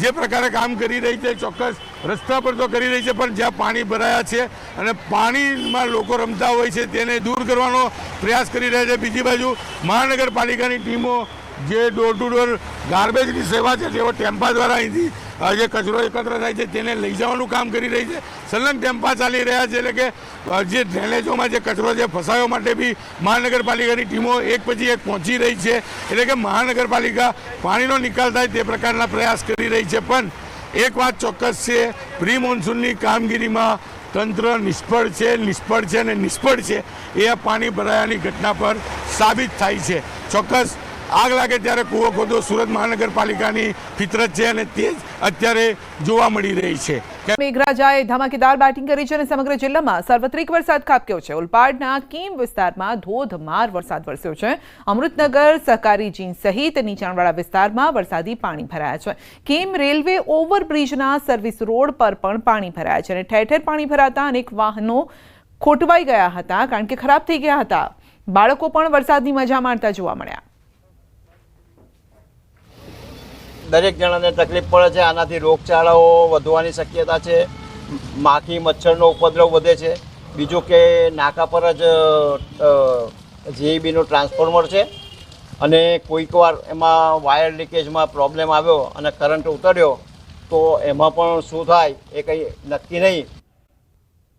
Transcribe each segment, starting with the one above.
જે પ્રકારે કામ કરી રહી છે, ચોક્કસ રસ્તા પર તો કરી રહી છે, પણ જ્યાં પાણી ભરાયા છે અને પાણીમાં લોકો રમતા હોય છે, તેને દૂર કરવાનો પ્રયાસ કરી રહ્યા છે. બીજી બાજુ મહાનગરપાલિકાની ટીમો જે ડોર ટુ ડોર ગાર્બેજની સેવા છે, જેઓ ટેમ્પા દ્વારા અહીંથી જે કચરો એકત્ર થાય છે, તેને લઈ જવાનું કામ કરી રહી છે. સલંગ ટેમ્પા ચાલી રહ્યા છે, એટલે કે જે ડ્રેનેજોમાં જે કચરો છે, ફસાયો માટે બી મહાનગરપાલિકાની ટીમો એક પછી એક પહોંચી રહી છે. એટલે કે મહાનગરપાલિકા પાણીનો નિકાલ થાય તે પ્રકારના પ્રયાસ કરી રહી છે. પણ એક વાત ચોક્કસ છે પ્રી મોન્સૂનની કામગીરીમાં તંત્ર નિષ્ફળ છે નિષ્ફળ છે અને નિષ્ફળ છે એ આ પાણી ભરાયાની ઘટના પર સાબિત થાય છે. ચોક્કસ આગ લાગે ત્યારે કૂવો ખોદો સુરત મહાનગરપાલિકાની ફિતરત છે અને તે જ અત્યારે જોવા મળી રહી છે. મેઘરાજાએ ધમાકેદાર બેટિંગ કરી છે અને સમગ્ર જિલ્લામાં સાર્વત્રિક વરસાદ ખાબક્યો છે. ઉલપાડના કીમ વિસ્તારમાં ધોધમાર વરસાદ વરસ્યો છે. અમૃતનગર, સહકારી જીન સહિત નીચાણવાળા વિસ્તારમાં વરસાદી પાણી ભરાયા છે. કીમ રેલવે ઓવરબ્રિજના સર્વિસ રોડ પર પણ પાણી ભરાયા છે અને ઠેર ઠેર પાણી ભરાતા અનેક વાહનો ખોટવાઈ ગયા હતા. કારણ કે ખરાબ થઈ ગયા હતા. બાળકો પણ વરસાદની મજા માણતા જોવા મળ્યા. દરેક જણાને તકલીફ પડે છે, આનાથી રોગચાળાઓ વધવાની શક્યતા છે, માખી, મચ્છરનો ઉપદ્રવ વધે છે. બીજું કે નાકા પર જ જીઈબીનું ટ્રાન્સફોર્મર છે અને કોઈકવાર એમાં વાયર લીકેજમાં પ્રોબ્લેમ આવ્યો અને કરંટ ઉતર્યો, તો એમાં પણ શું થાય એ કંઈ નક્કી નહીં.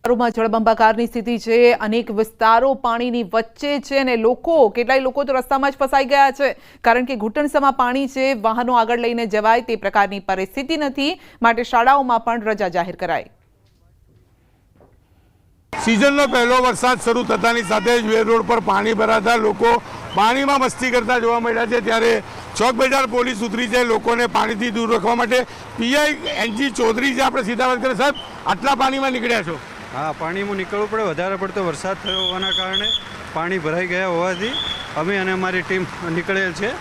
વિસ્તારોમાં જળબંબાકારની સ્થિતિ છે. અનેક વિસ્તારો પાણીની વચ્ચે છે અને લોકો, કેટલાય લોકો તો રસ્તામાં જ ફસાઈ ગયા છે. કારણ કે ઘૂંટણસમાં પાણી છે, વાહનો આગળ લઈને જવાય તે પ્રકારની પરિસ્થિતિ નથી. માટે શાળાઓમાં પણ રજા જાહેર કરાઈ. સિઝનનો પહેલો વરસાદ શરૂ થતાની સાથે જ વેર રોડ પર પાણી ભરાતા લોકો પાણીમાં મસ્તી કરતા જોવા મળ્યા છે. ત્યારે ચોક બજાર પોલીસ ઉતરી છે લોકોને પાણીથી દૂર રાખવા માટે. પીઆઈ એનજી ચૌધરી છે આપણે સીધા વાત કરીએ, સાહેબ, આટલા પાણીમાં નીકળ્યા છો? હા પાણીમાં નીકળવું પડે વધારે પડતો વરસાદ થયો હોવાના કારણે પાણી ભરાઈ ગયા હોવાથી અમે અને અમારી ટીમ નીકળેલ છે.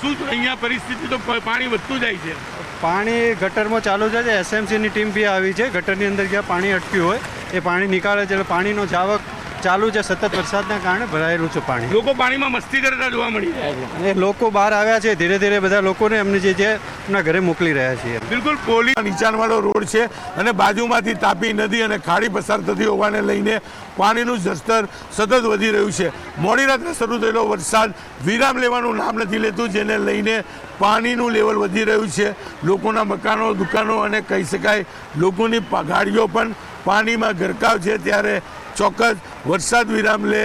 શું અહીંયા પરિસ્થિતિ તો પાણી વધતું જાય છે. પાણી ગટરમાં ચાલુ છે. એસએમસીની ટીમ બી આવી છે. ગટરની અંદર જ્યાં પાણી અટક્યું હોય એ પાણી નીકાળે છે. એટલે પાણીનો જાવક ચાલુ છે સતત વરસાદના કારણે ભરાયેલું છે પાણી. લોકો પાણીમાં મસ્તી કરતા જોવા મળી રહ્યા છે. અને લોકો બહાર આવ્યા છે ધીરે ધીરે બધા લોકોને એમને જે છે એમના ઘરે મોકલી રહ્યા છીએ બિલકુલ પોલીસ નીચાણવાળો રોડ છે અને બાજુમાંથી તાપી નદી અને ખાડી પસાર થતી હોવાને લઈને પાણીનું જળસ્તર સતત વધી રહ્યું છે. મોડી રાત્રે શરૂ થયેલો વરસાદ વિરામ લેવાનું નામ નથી લેતું જેને લઈને પાણીનું લેવલ વધી રહ્યું છે. લોકોના મકાનો દુકાનો અને કહી શકાય લોકોની ગાડીઓ પણ પાણીમાં ગરકાવ છે. ત્યારે ચોક્કસ વરસાદ વિરામ લે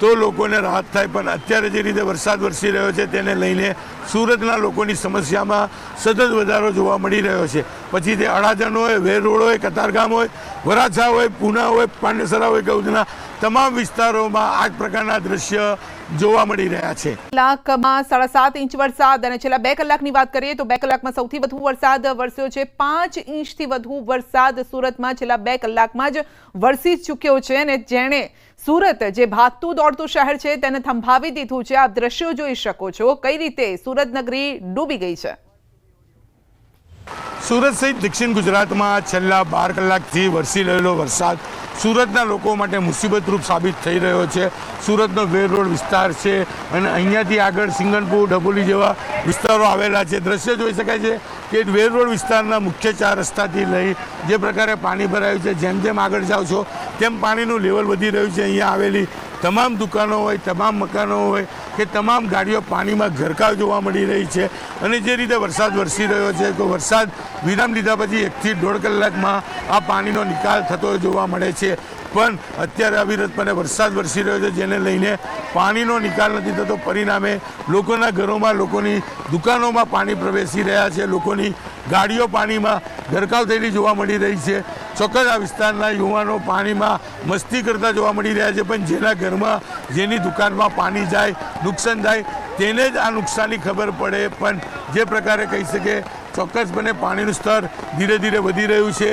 તો લોકોને રાહત થાય, પણ અત્યારે જે રીતે વરસાદ વરસી રહ્યો છે તેને લઈને સુરતના લોકોની સમસ્યામાં સતત વધારો જોવા મળી રહ્યો છે. પછી તે અડાજણ હોય વેરોડ હોય, કતારગામ હોય, વરાછા હોય, પૂના હોય, પાંડેસરા હોય, ગૌધના તમામ વિસ્તારોમાં આ પ્રકારના દ્રશ્ય જોવા મળી રહ્યા છે. કલાકમાં સાડા સાત ઇંચ વરસાદ અને છેલ્લા બે કલાકની વાત કરીએ તો બે કલાકમાં સૌથી વધુ વરસાદ વરસ્યો છે. પાંચ ઇંચથી વધુ વરસાદ સુરતમાં છેલ્લા બે કલાકમાં જ વરસી ચૂક્યો છે અને જેણે સુરત જે ભાગતું દોડતું શહેર છે તેને થંભાવી દીધું છે. આપ દ્રશ્યો જોઈ શકો છો કઈ રીતે સુરત નગરી ડૂબી ગઈ છે. સુરત સહિત દક્ષિણ ગુજરાતમાં છેલ્લા બાર કલાકથી વરસી રહેલો વરસાદ સુરતના લોકો માટે મુસીબતરૂપ સાબિત થઈ રહ્યો છે. સુરતનો વેર રોડ વિસ્તાર છે અને અહીંયાથી આગળ સિંગણપુર ડભોલી જેવા વિસ્તારો આવેલા છે. દ્રશ્ય જોઈ શકાય છે કે વેર રોડ વિસ્તારના મુખ્ય ચાર રસ્તાથી લઈ જે પ્રકારે પાણી ભરાયું છે, જેમ જેમ આગળ જાઓ છો, તેમ પાણીનું લેવલ વધી રહ્યું છે. અહીંયા આવેલી તમામ દુકાનો હોય, તમામ મકાનો હોય કે તમામ ગાડીઓ પાણીમાં ગરકાવ જોવા મળી રહી છે અને જે રીતે વરસાદ વરસી રહ્યો છે, તો વરસાદ વિરામ લીધા પછી એકથી દોઢ કલાકમાં આ પાણીનો નિકાલ થતો જોવા મળે છે. પણ અત્યારે અવિરતપણે વરસાદ વરસી રહ્યો છે, જેને લઈને પાણીનો નિકાલ નથી થતો. પરિણામે લોકોના ઘરોમાં, લોકોની દુકાનોમાં પાણી પ્રવેશી રહ્યા છે. લોકોની ગાડીઓ પાણીમાં ગરકાવ થયેલી જોવા મળી રહી છે. ચોક્કસ આ વિસ્તારના યુવાનો પાણીમાં મસ્તી કરતા જોવા મળી રહ્યા છે, પણ જેના ઘરમાં, જેની દુકાનમાં પાણી જાય, નુકસાન થાય તેને જ આ નુકસાનની ખબર પડે. પણ જે પ્રકારે કહી શકે, ચોક્કસપણે પાણીનું સ્તર ધીરે ધીરે વધી રહ્યું છે.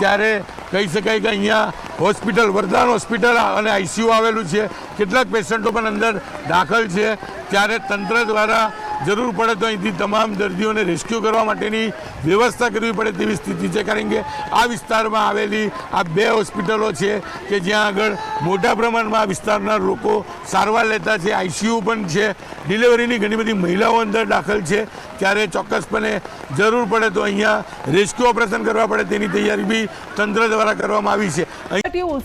ત્યારે કહી શકાય કે અહીંયા હોસ્પિટલ, વરદાન હોસ્પિટલ અને આઈસીયુ આવેલું છે. કેટલાક પેશન્ટો પણ અંદર દાખલ છે. ત્યારે તંત્ર દ્વારા જરૂર પડે તો અહીંથી તમામ દર્દીઓને રેસ્ક્યુ કરવા માટેની વ્યવસ્થા કરવી પડે તેવી સ્થિતિ છે. કારણ કે આ વિસ્તારમાં આવેલી આ બે હોસ્પિટલો છે કે જ્યાં આગળ મોટા પ્રમાણમાં આ વિસ્તારના લોકો સારવાર લેતા છે. આઈસીયુ પણ છે. ડિલિવરીની ઘણી બધી મહિલાઓ અંદર દાખલ છે. ત્યારે ચોક્કસપણે જરૂર પડે તો અહીંયા રેસ્ક્યુ ઓપરેશન કરવા પડે તેની તૈયારી બી તંત્ર દ્વારા કરવામાં આવી છે.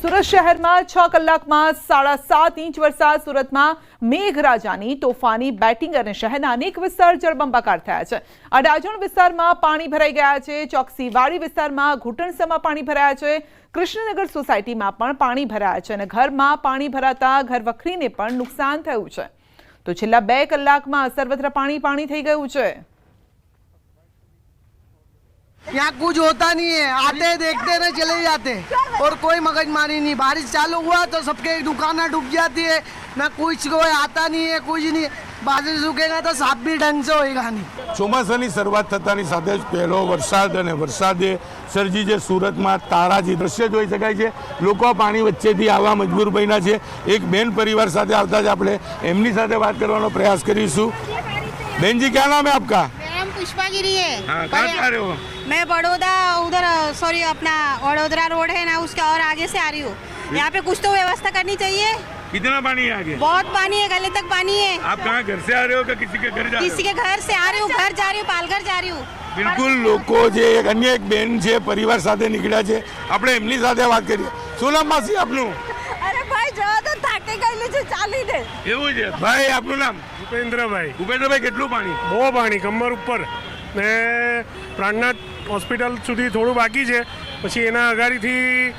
સુરત શહેરમાં છ કલાકમાં સાડા સાત ઇંચ વરસાદ સુરતમાં મેઘરાજાની તોફાની બેટિંગ અને શહેરના અનેક વિસ્તાર જળબંબાકાર થયા છે. અડાજણ વિસ્તારમાં પાણી ભરાઈ ગયા છે. ચોકસીવાડી વિસ્તારમાં ઘૂંટણસમાં પાણી ભરાયા છે. કૃષ્ણનગર સોસાયટીમાં પણ પાણી ભરાયા છે અને ઘરમાં પાણી ભરાતા ઘર વખરીને પણ નુકસાન થયું છે. તો છેલ્લા બે કલાકમાં સર્વત્ર પાણી પાણી થઈ ગયું છે. यहाँ कुछ होता नहीं है आते देखते ना चले जाते और कोई मगजमारी नहीं बारिश चालू हुआ तो सबके दुकानें डूब जाती है ना कुछ कोई आता नहीं है कुछ नहीं बारिश रुकेगा तो साफ भी ढंग से होएगा नहीं ચોમાસાની શરૂઆત થતાની સાથે જ પહેલો વરસાદ અને વરસાદે સર્જી જે સુરતમાં તારાજી દ્રશ્ય જોઈ શકાય છે લોકો આ પાણી વચ્ચેથી આવવા મજબૂર બન્યા છે એક બેન પરિવાર સાથે આવતા જ આપણે એમની સાથે વાત કરવાનો પ્રયાસ કરીશું બેનજી ક્યાં નામ है आपका मेरा नाम पुष्पा गिरी है हाँ कहाँ से आ रहे हो मैं बड़ौदा उधर सॉरी अपना वडोदरा रोड है ना उसके और आगे से आ रही हूँ यहाँ पे कुछ तो व्यवस्था करनी चाहिए कितना पानी है आगे बहुत पानी है गले तक पानी है आप कहाँ घर से आ रहे हो कि किसी के घर जा रहे किसी हो के घर से आ रही हूँ घर जा रही हूँ पालघर जा रही हूँ બિલકુલ લોકો જે એક અન્ય એક બેન છે પરિવાર સાથે નીકળ્યા છે આપણે એમની સાથે વાત કરીએ શું નામ માસી આપનું અરે ભાઈ જવા થાકી ગયેલી છે ચાલીને એવું છે? ભાઈ આપનું નામ? ભૂપેન્દ્રભાઈ ભૂપેન્દ્રભાઈ કેટલું પાણી? બહુ પાણી કમર ઉપર. ને પ્રાણનાથ હોસ્પિટલ સુધી થોડું બાકી છે. પછી એના અગાડીથી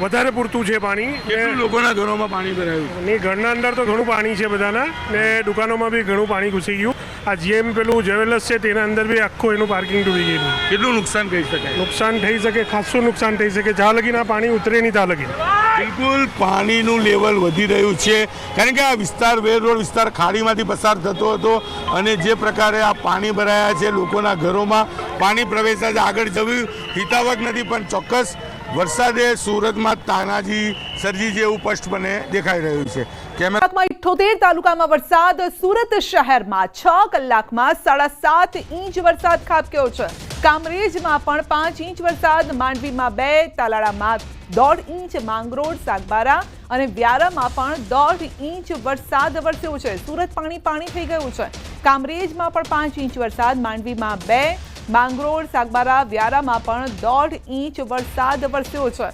વધારે પૂરતું છે પાણી. કેટલું લોકોના ઘરોમાં પાણી ભરાયું? ને ઘરના અંદર તો ઘણું પાણી છે બધાના. ને દુકાનોમાં બી ઘણું પાણી ઘૂસી ગયું. આ જેમ પેલું જ્વેલર્સ છે તેના અંદર બી આખું એનું પાર્કિંગ ડૂબી ગયેલું. કેટલું નુકસાન થઈ શકે નુકસાન થઈ શકે ખાસું નુકસાન થઈ શકે. જ્યાં લગીને આ પાણી ઉતરે નહીં ત્યાં લગીને. બિલકુલ પાણીનું લેવલ વધી રહ્યું છે. કારણ કે આ વિસ્તાર વેર રોડ વિસ્તાર ખાડીમાંથી પસાર થતો હતો અને જે પ્રકારે આ પાણી ભરાયા છે લોકોના ઘરોમાં પાણી પ્રવેશા છે આગળ જવું હિતાવક નથી પણ ચોક્કસ વરસાદે સુરતમાં તાનાજી સર્જી જેવું સ્પષ્ટપણે દેખાઈ રહ્યું છે. કેમેરા કલાકમાં ઇઠ્ઠોતેર તાલુકામાં વરસાદ સુરત શહેરમાં છ કલાકમાં સાડા સાત ઇંચ વરસાદ ખાબક્યો છે. કામરેજમાં પણ પાંચ ઇંચ વરસાદ માંડવીમાં બે તાલાળામાં દોઢ ઇંચ માંગરોળ સાગબારા અને વ્યારામાં પણ દોઢ ઇંચ વરસાદ વરસ્યો છે. સુરત પાણી પાણી થઈ ગયું છે. કામરેજમાં પણ પાંચ ઇંચ વરસાદ, માંડવીમાં બે, માંગરોળ સાગબારા વ્યારામાં પણ દોઢ ઇંચ વરસાદ વરસ્યો છે.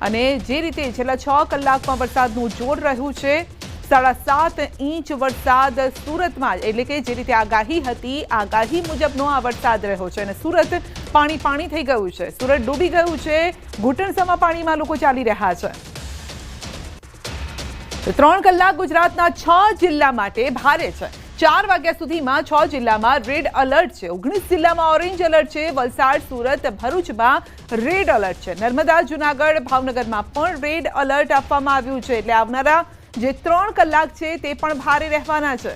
અને જે રીતે છેલ્લા છ કલાકમાં વરસાદનું જોર રહ્યું છે સાડા સાત ઇંચ વરસાદ સુરતમાં, એટલે કે જે રીતે આગાહી હતી, આગાહી મુજબનો આ વરસાદ રહ્યો છે અને સુરત પાણી પાણી થઈ ગયું છે. સુરત ડૂબી ગયું છે. ઘૂંટણસામાં પાણીમાં લોકો ચાલી રહ્યા છે. ત્રણ કલાક ગુજરાતના છ જિલ્લા માટે ભારે છે. ચાર વાગ્યા સુધીમાં છ જિલ્લામાં રેડ અલર્ટ છે. ઓગણીસ જિલ્લામાં ઓરેન્જ અલર્ટ છે. વલસાડ, સુરત, ભરૂચમાં રેડ અલર્ટ છે. નર્મદા, જુનાગઢ, ભાવનગરમાં પણ રેડ અલર્ટ આપવામાં આવ્યું છે. એટલે આવનારા જે ત્રણ કલાક છે તે પણ ભારે રહેવાના છે.